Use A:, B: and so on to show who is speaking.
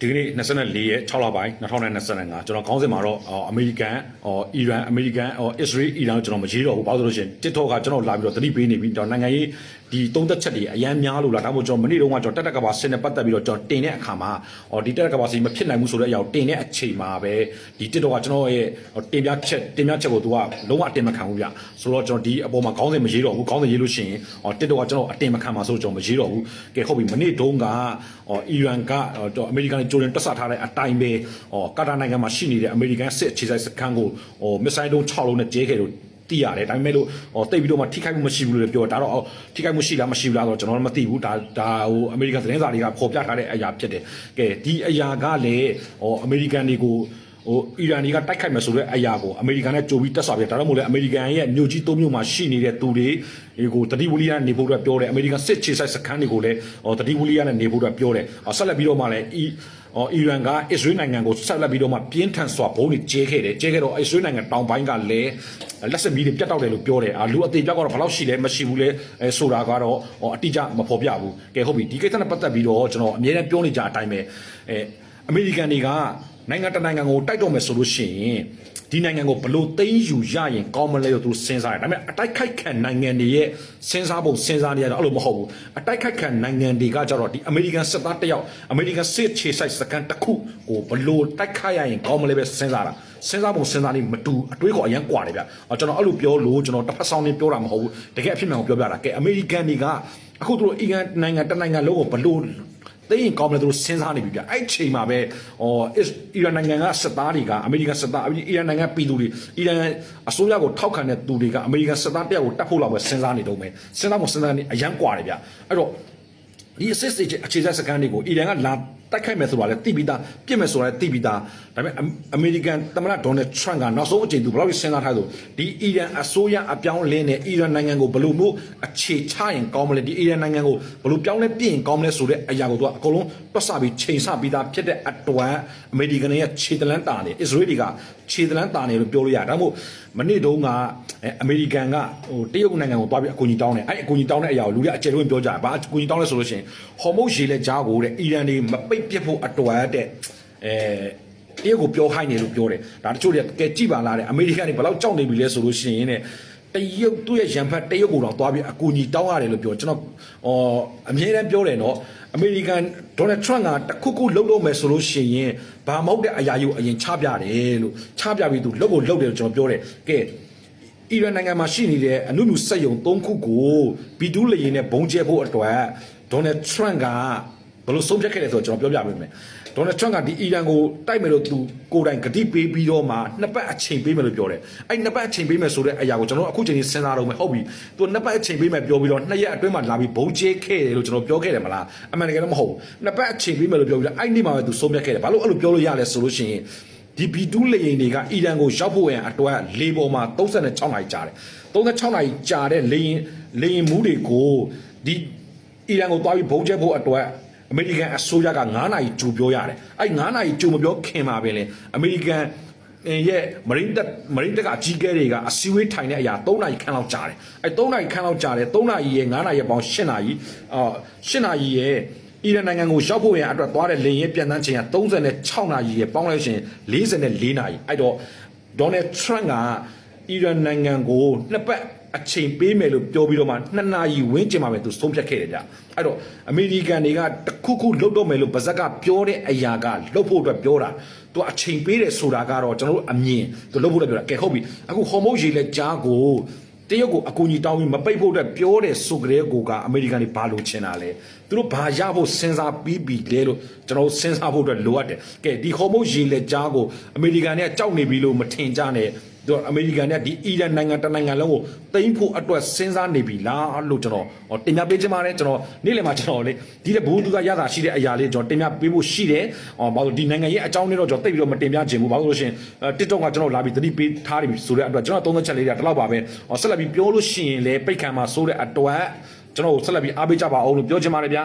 A: ဒီကနေ့24ရက်6လပိုင်း2025ကျွန်တော်ခေါင်းစဉ်မှာတော့အော်အမေရိကန်အော်အီရန်အမေရိကန်အော်အစ္စရေးအီရန်ကိုကျွန်တော်မရေးတော့ဘူးဘာလို့လဲဆိုလို့ရှိရင် TikTok ကကျွန်တော်လာပြီးတော့သတိပေးနေပြီကျွန်တော်နိုင်ငံရေးဒီသုံးသက်ချက်တွေအရန်များလို့လားဒါမှမဟုတ်ကျွန်တော်မနေ့တုန်းကကျွန်တော်တက်တက်ကဘာစင်နဲ့ပတ်သက်ပြီးတော့ကျွန်တော်တင်တဲ့အခါမှာအော်ဒီတက်တက်ကဘာစင်မဖြစ်နိုင်ဘူးဆိုတဲ့အရာကိုတင်တဲ့အချိန်မှာပဲဒီ TikTok ကကျွန်တော်ရဲ့တင်ပြချက်တင်ပြချက်ကိုသူကလုံးဝအတင်မခံဘူးဗျဆိုတော့ကျွန်တော်ဒီအပေါ်မှာခေါင်းစဉ်မရေးတော့ဘူးခေါင်းစဉ်ရေးလို့ရှိရင်အော် TikTok ကကျွန်တော်အတင်မခံပါဆိုကျွန်တော်မရေးတော့ဘူးကဲဟုတ်ပြီမနေ့တုန်းကအော်အီရန်ကအော်အမေရိကန်ဂျိုဒန်တက်ဆထားတဲ့အတိုင်းပဲဟောကာတာနိုင်ငံမှာရှိနေတဲ့အမေရိကန်စစ်အခြေစိုက်စခန်းကိုဟိုမစ်ဆိုင်းတုံး6လုံးနဲ့ကျဲခဲ့လို့သိရတယ်ဒါပေမဲ့လို့ဟောတိတ်ပြီးတော့မှထိခိုက်မှုမရှိဘူးလို့ပြောတာဒါတော့ထိခိုက်မှုရှိလားမရှိဘူးလားဆိုတော့ကျွန်တော်တို့မသိဘူးဒါဒါဟိုအမေရိကန်သတင်းစာတွေကဖော်ပြထားတဲ့အရာဖြစ်တယ်ကဲဒီအရာကလည်းဟောအမေရိကန်တွေကို ဟိုအီရန်တွေကတိုက်ခိုက်မယ်ဆိုတဲ့အရာကိုအမေရိကန်နဲ့ကြိုပြီးတက်ဆွာပြဒါတော့မဟုတ်လေအမေရိကန်ရဲ့မြို့ကြီးသုံးမြို့မှာရှိနေတဲ့သူတွေဒီကိုတတိဝလီယာနေဖို့အတွက်ပြောတယ်အမေရိကန်စစ်ခြေဆိုင်စခန်းတွေကိုလည်းဟောတတိဝလီယာနဲ့နေဖို့အတွက်ပြောတယ်ဆက်လက်ပြီးတော့မှလည်းအီအော်အီရန်ကအစ္စရေးနိုင်ငံကိုဆက်လက်ပြီးတော့မှပြင်းထန်စွာဘုံတွေကျဲခဲ့တယ်ကျဲခဲ့တော့အစ္စရေးနိုင်ငံတောင်ပိုင်းကလည်းလက်စမီးတွေပြတ်တောက်တယ်လို့ပြောတယ်အာလူအသေးပြောက်ကတော့ဘယ်လောက်ရှိလဲမရှိဘူးလဲအဲဆိုတာကတော့ဟောအတိအကျမဖော်ပြဘူးကဲဟုတ်ပြီဒီကိစ္စနဲ့ပတ်သက်ပြီးတော့ကျွန်တော်အများနဲ့ပြောနေကြအတိုင်းပဲအဲအမေရိကန်တွေက နိုင်ငံတနိုင်ငံကိုတိုက်တော့မယ်ဆိုလို့ရှိရင်ဒီနိုင်ငံကိုဘလို့သိမ်းယူရရင်ကောင်းမလဲလို့သူစဉ်းစားတယ်ဒါပေမဲ့အတိုက်ခိုက်ခံနိုင်ငံတွေရဲ့စဉ်းစားပုံစဉ်းစားနေရတော့အဲ့လိုမဟုတ်ဘူးအတိုက်ခိုက်ခံနိုင်ငံတွေကကြတော့ဒီအမေရိကန်စစ်သားတစ်ယောက်အမေရိကန်စစ်ခြေဆိုင်စကန်တစ်ခုကိုဘလို့တိုက်ခိုက်ရရင်ကောင်းမလဲပဲစဉ်းစားတာစဉ်းစားပုံစဉ်းစားနေမတူအတွေးခေါ်အရန်ကွာတယ်ဗျအော်ကျွန်တော်အဲ့လိုပြောလို့ကျွန်တော်တစ်ဖက်ဆောင်နေပြောတာမဟုတ်ဘူးတကယ်အဖြစ်မှန်ကိုပြောပြတာကဲအမေရိကန်တွေကအခုသူတို့အီရန်နိုင်ငံတစ်နိုင်ငံလုံးကိုဘလို့ သိရင်ကောင်းမလဲသူတို့စဉ်းစားနေပြီဗျအဲ့အချိန်မှာပဲဟောအီရန်နိုင်ငံကစစ်သားတွေကအမေရိကန်စစ်သားအီရန်နိုင်ငံပြည်သူတွေအီရန်အစိုးရကိုထောက်ခံတဲ့သူတွေကအမေရိကန်စစ်သားတယောက်ကိုတတ်ဖို့လောက်ပဲစဉ်းစားနေတော့မယ်စဉ်းစားဖို့စဉ်းစားနေအရန်ကွာတယ်ဗျအဲ့တော့ဒီအစစ်စစ်အခြေစိုက်စကန်တွေကိုအီရန်ကလာတိုက်ခိုက်မယ်ဆိုတာလည်းသိပြီးသားပြစ်မယ်ဆိုတာလည်းသိပြီးသား ဒါပေမဲ့အမေရိကန်သမ္မတဒေါ်နယ်ထရန့်ကနောက်ဆုံးအချိန်သူဘယ်လောက်စဉ်းစားထားဆိုဒီအီရန်အစိုးရအပြောင်းလဲနဲ့အီရန်နိုင်ငံကိုဘယ်လိုမျိုးအခြေချရင်ကောင်းမလဲဒီအီရန်နိုင်ငံကိုဘယ်လိုပြောင်းလဲပြင်ရင်ကောင်းမလဲဆိုတဲ့အရာကိုသူကအကုန်လုံးတွက်ဆပြီးချိန်ဆပြီးသားဖြစ်တဲ့အတွက်အမေရိကန်ရဲ့ခြေတလန်းတာနေအစ္စရေးတွေကခြေတလန်းတာနေလို့ပြောလို့ရတယ်ဒါမို့မနေ့တုန်းကအမေရိကန်ကဟိုတရုတ်နိုင်ငံကိုတွားပြီးအကူအညီတောင်းတယ်အဲ့အကူအညီတောင်းတဲ့အရာကိုလူတွေအကျယ်လို့ပြောကြတယ်ဘာအကူအညီတောင်းလဲဆိုလို့ရှိရင်ဟော်မုတ်ရေလက်ကြားကိုတဲ့အီရန်တွေမပိတ်ပစ်ဖို့အတွက်တဲ့အဲ တရုတ်ကိုပြောခိုင်းတယ်လို့ပြောတယ်ဒါတချို့တွေကကဲကြည့်ပါလားတဲ့အမေရိကန်တွေဘယ်လောက်ကြောက်နေပြီလဲဆိုလို့ရှိရင်တဲ့တရုတ်သူ့ရဲ့ရန်ဖတ်တရုတ်ကိုတော့တွားပြီးအကူအညီတောင်းရတယ်လို့ပြောကျွန်တော်ဟောအမြဲတမ်းပြောတယ်နော်အမေရိကန်ဒေါ်နယ်ထရန့်ကတခုခုလှုပ်လို့မယ်ဆိုလို့ရှိရင်ဘာမဟုတ်တဲ့အရာယူအရင်ချပြတယ်လို့ချပြပြီးသူလှုပ်ကိုလှုပ်တယ်လို့ကျွန်တော်ပြောတယ်ကဲအီရန်နိုင်ငံမှာရှိနေတဲ့အနုနုစက်ယုံ၃ခုကိုဘီဒူးလေရင်နဲ့ဘုံကျဲဖို့အတွက်ဒေါ်နယ်ထရန့်က ဘယ်လိုဆုံးဖြတ်ခဲ့လဲဆိုတော့ကျွန်တော်ပြောပြပေးမယ်ဒေါ်နယ်ထရန့်ကဒီအီရန်ကိုတိုက်မယ်လို့သူကိုယ်တိုင်ဂတိပေးပြီးတော့မှနှစ်ပတ်အချိန်ပေးမယ်လို့ပြောတယ်အဲ့နှစ်ပတ်အချိန်ပေးမယ်ဆိုတဲ့အရာကိုကျွန်တော်အခုချိန်ကြီးစဉ်းစားတော့မယ်ဟုတ်ပြီသူနှစ်ပတ်အချိန်ပေးမယ်ပြောပြီးတော့နှစ်ရက်အတွင်းမှာလာပြီးဘုံကျဲခဲ့တယ်လို့ကျွန်တော်ပြောခဲ့တယ်မလားအမှန်တကယ်တော့မဟုတ်ဘူးနှစ်ပတ်အချိန်ပေးမယ်လို့ပြောပြီးတော့အဲ့နေ့မှာပဲသူဆုံးဖြတ်ခဲ့တယ်ဘာလို့အဲ့လိုပြောလို့ရလဲဆိုလို့ရှိရင်ဒီဘီတူးလေရင်တွေကအီရန်ကိုရောက်ဖို့ရန်အတွက်လေပေါ်မှာ36နာရီကြာတယ်36နာရီကြာတဲ့လေရင်လေရင်မူးတွေကိုဒီအီရန်ကိုသွားပြီးဘုံကျဲဖို့အတွက် အမေရိကန်အစိုးရက9နာရီကြိုပြောရတယ်အဲ့9နာရီကြိုမပြောခင်မှာပဲလေအမေရိကန်ရဲ့မရင်းတက်မရင်းတက်ကအကြီးကဲတွေကအစီဝေးထိုင်တဲ့အရာ3နာရီခန့်လောက်ကြာတယ်အဲ3နာရီခန့်လောက်ကြာတယ်3နာရီရဲ့9နာရီပေါင်း10နာရီအာ10နာရီရဲ့အီရန်နိုင်ငံကိုရောက်ဖို့ရန်အတွက်သွားတဲ့လေရင်ပြန်တန်းချိန်က36နာရီရဲ့ပေါင်းလိုက်ရှင်44နာရီအဲ့တော့ဒေါ်နယ်ထရန့်ကအီရန်နိုင်ငံကိုနှစ်ပတ် အချိန်ပေးမယ်လို့ပြောပြီးတော့မှနှစ်နာရီဝန်းကျင်မှာပဲသူဆုံးဖြတ်ခဲ့တယ်ဗျအဲ့တော့အမေရိကန်တွေကတခုခုလုတ်တော့မယ်လို့ဗဇက်ကပြောတဲ့အရာကလုတ်ဖို့အတွက်ပြောတာသူအချိန်ပေးတယ်ဆိုတာကတော့ကျွန်တော်တို့အမြင်သူလုတ်ဖို့အတွက်ပြောတာကဲဟုတ်ပြီအခုဟော်မုတ်ရေလက်ကြားကိုတရုတ်ကိုအကူအညီတောင်းပြီးမပိတ်ဖို့အတွက်ပြောတယ်ဆိုကြတဲ့ကိုကအမေရိကန်တွေဘာလို့ချင်တာလဲသူတို့ဘာရဖို့စဉ်းစားပြီးပြီလဲလို့ကျွန်တော်စဉ်းစားဖို့အတွက်လိုအပ်တယ်ကဲဒီဟော်မုတ်ရေလက်ကြားကိုအမေရိကန်တွေကကြောက်နေပြီလို့မထင်ကြနဲ့ တော့အမေရိကန်နဲ့ဒီအီရန်နိုင်ငံတနိုင်ငံလုံးကိုတိမ့်ဖို့အတွက်စဉ်းစားနေပြီလားလို့ကျွန်တော်ဟောတင်ပြပေးချင်ပါတယ်ကျွန်တော်နေ့လည်မှာကျွန်တော်လေဒီတဲ့ဘူးသူကရတာရှိတဲ့အရာလေးကျွန်တော်တင်ပြပေးဖို့ရှိတယ်ဟောဘာလို့ဒီနိုင်ငံရဲ့အကြောင်းလေးတော့ကျွန်တော်တိတ်ပြီးတော့မတင်ပြချင်ဘူးဘာလို့လို့ရှင် TikTok ကကျွန်တော်လာပြီးသတိပေးထားတယ်ဆိုတဲ့အတွက်ကျွန်တော်သုံးသက်ချက်လေးတွေတော့လောက်ပါပဲဟောဆက်လက်ပြီးပြောလို့ရှိရင်လေပိတ်ခံမှာဆိုတဲ့အတွက်ကျွန်တော်ဆက်လက်ပြီးအားပေးကြပါအောင်လို့ပြောချင်ပါတယ်ဗျာ